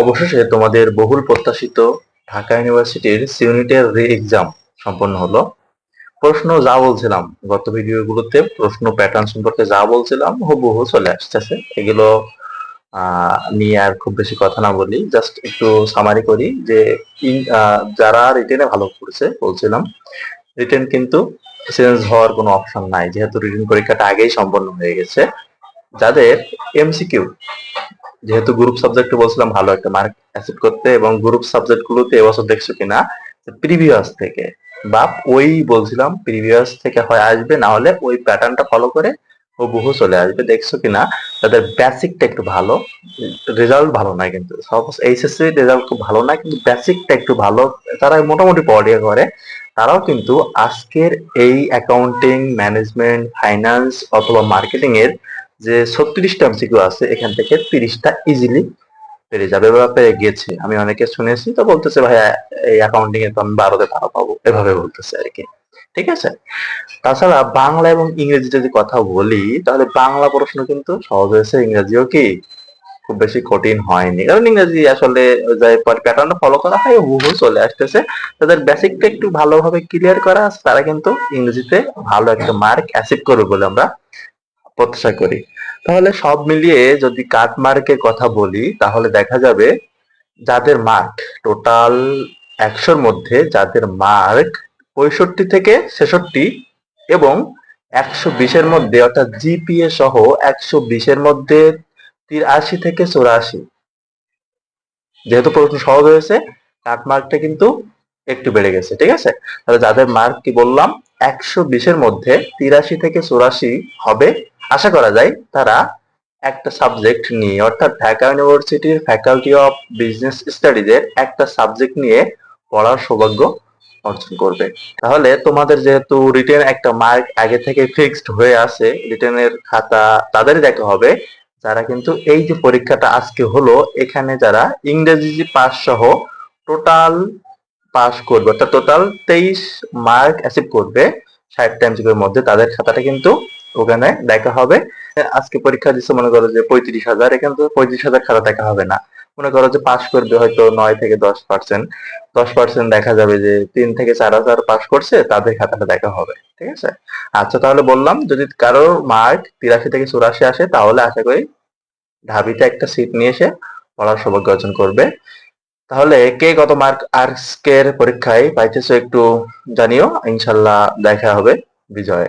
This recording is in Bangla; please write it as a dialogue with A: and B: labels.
A: অবশেষে তোমাদের বহুল প্রত্যাশিত ঢাকা ইউনিভার্সিটির সিউনিটের রি এক্সাম সম্পন্ন হলো। প্রশ্ন যা বলছিলাম, গত ভিডিওগুলোতে প্রশ্ন প্যাটার্ন সম্পর্কে যা বলছিলাম, হুবহু চলে আসতেছে। এগুলো নিয়ে আর খুব বেশি কথা না বলি জাস্ট একটু সামারি করি যে যারা রিটেনে ভালো করছে বলছিলাম রিটেন কিন্তু চেঞ্জ হওয়ার কোনো অপশন নাই, যেহেতু রিটেন পরীক্ষাটা আগেই সম্পন্ন হয়ে গেছে। যাদের এমসিকিউ যেহেতু গ্রুপ সাবজেক্টে বলছিলাম ভালো একটা মার্ক অ্যাসেপ্ট করতে এবং গ্রুপ সাবজেক্ট গুলোতে এবছর দেখছ কিনা প্রিভিয়াস থেকে, বা ওই বলছিলাম প্রিভিয়াস থেকে হয় আসবে, না হলে ওই প্যাটার্নটা ফলো করে ও বহু চলে আসবে, দেখছ কিনা? তাদের বেসিকটা একটু ভালো রেজাল্ট ভালো নয় কিন্তু সাপোজ এইচএসসি রেজাল্ট খুব ভালো না, কিন্তু বেসিকটা একটু ভালো, তারা মোটামুটি পড়াশোনা করে, তারাও কিন্তু আজকের এই অ্যাকাউন্টিং ম্যানেজমেন্ট ফাইন্যান্স অথবা মার্কেটিং এর যে ছত্রিশটা এমসিকিউ আছে, এখান থেকে তিরিশটা ইজিলি পেরে যাবে বা পেরে গেছে। আমি অনেকে শুনেছি তো বলতেছে ভাই এই অ্যাকাউন্টিং এ তো আমি বারোতে বারো পাবো। এভাবে বলতেছে আর কি। ঠিক আছে? তাছাড়া বাংলা এবং ইংরেজি যদি কথা বলি, তাহলে বাংলা প্রশ্ন কিন্তু সহজ হয়েছে। ইংরেজিও কি খুব বেশি কঠিন হয়নি। কারণ ইংরেজি আসলে যে প্যাটার্নটা ফলো করা হয় হুবহু চলে আসতেছে। তাদের বেসিকটা একটু ভালোভাবে ক্লিয়ার করা তারা কিন্তু ইংরেজিতে ভালো একটা মার্ক অ্যাচিভ করবে বলে আমরা প্রত্যাশা করি। তাহলে সব মিলিয়ে যদি কাট মার্কের কথা বলি, তাহলে দেখা যাবে যাদের মার্ক টোটাল একশোর মধ্যে যাদের মার্ক পঁয়ষট্টি থেকে ছেষট্টি এবং একশো বিশের মধ্যে, অর্থাৎ জিপিএ সহ একশো বিশের মধ্যে তিরাশি থেকে চৌরাশি। যেহেতু প্রশ্ন সহজ হয়েছে, কাট মার্কটা কিন্তু একটু বেড়ে গেছে, ঠিক আছে? তাহলে যাদের মার্ক কি বললাম, একশো বিশের মধ্যে তিরাশি থেকে চৌরাশি হবে আশা করা যায় তারা একটা সাবজেক্ট নিয়ে, অর্থাৎ ঢাকা ইউনিভার্সিটির ফ্যাকাল্টি অফ বিজনেস স্টাডিজের একটা সাবজেক্ট নিয়ে পড়ার সৌভাগ্য অর্জন করবে। তাহলে তোমাদের যেহেতু রিটেন একটা মার্ক আগে থেকে ফিক্সড হয়ে আছে রিটেনের খাতা তাদেরই দেখা হবে। যারা কিন্তু এই যে পরীক্ষাটা আজকে হলো, এখানে যারা ইংরেজি পাস সহ টোটাল পাস করবে, অর্থাৎ টোটাল তেইশ মার্ক অ্যাচিভ করবে, ষাট টাইমসের মধ্যে, তাদের খাতাটা কিন্তু ওখানে দেখা হবে। আজকে পরীক্ষা দিচ্ছে মনে করো যে পঁয়ত্রিশ হাজার, এখানে তো পঁয়ত্রিশ হাজার খাতা দেখা হবে না। মনে করো যে পাশ করবে হয়তো নয় থেকে দশ পার্সেন্ট দশ পার্সেন্ট দেখা যাবে যে তিন থেকে চার হাজার পাশ করছে, তাদের খাতাটা দেখা হবে, ঠিক আছে? আচ্ছা তাহলে বললাম, যদি কারোর মার্ক তিরাশি থেকে চুরাশি আসে, তাহলে আশা করি ঢাবিতে একটা সিট নিয়ে এসে পড়ার সৌভাগ্য অর্জন করবে। তাহলে কে কত মার্ক আজকের পরীক্ষায় পাইতেছো একটু জানিও। ইনশাল্লাহ দেখা হবে বিজয়।